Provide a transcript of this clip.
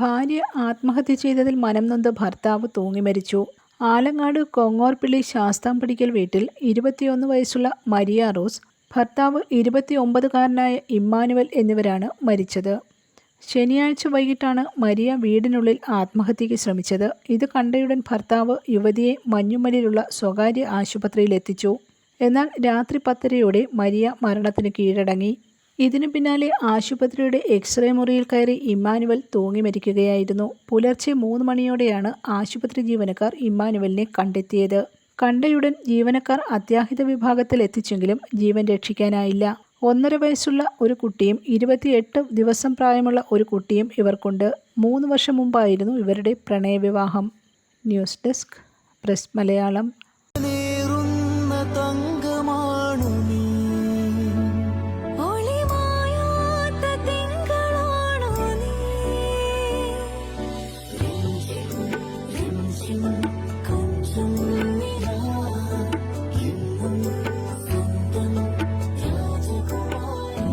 ഭാര്യ ആത്മഹത്യ ചെയ്തതിൽ മനം നൊന്ത് ഭർത്താവ് തൂങ്ങി മരിച്ചു. ആലങ്ങാട് കൊങ്ങോർപ്പിള്ളി ശാസ്താംപടിക്കൽ വീട്ടിൽ ഇരുപത്തിയൊന്ന് വയസ്സുള്ള മരിയ റോസ് ഭർത്താവ് ഇരുപത്തിയൊമ്പതുകാരനായ ഇമ്മാനുവൽ എന്നിവരാണ് മരിച്ചത്. ശനിയാഴ്ച വൈകിട്ടാണ് മരിയ വീടിനുള്ളിൽ ആത്മഹത്യയ്ക്ക് ശ്രമിച്ചത്. ഇത് കണ്ടയുടൻ ഭർത്താവ് യുവതിയെ മഞ്ഞുമലിലുള്ള സ്വകാര്യ ആശുപത്രിയിൽ എത്തിച്ചു എന്നാൽ രാത്രി പത്തരയോടെ മരിയ മരണത്തിന് കീഴടങ്ങി. ഇതിനു പിന്നാലെ ആശുപത്രിയുടെ എക്സ്റേ മുറിയിൽ കയറി ഇമ്മാനുവൽ തൂങ്ങി മരിക്കുകയായിരുന്നു. പുലർച്ചെ മൂന്ന് മണിയോടെയാണ് ആശുപത്രി ജീവനക്കാർ ഇമ്മാനുവലിനെ കണ്ടെത്തിയത്. കണ്ടയുടൻ ജീവനക്കാർ അത്യാഹിത വിഭാഗത്തിൽ എത്തിച്ചെങ്കിലും ജീവൻ രക്ഷിക്കാനായില്ല. ഒന്നര വയസ്സുള്ള ഒരു കുട്ടിയും ഇരുപത്തിയെട്ട് ദിവസം പ്രായമുള്ള ഒരു കുട്ടിയും ഇവർക്കുണ്ട്. മൂന്ന് വർഷം മുമ്പായിരുന്നു ഇവരുടെ പ്രണയവിവാഹം. News desk press Malayalam.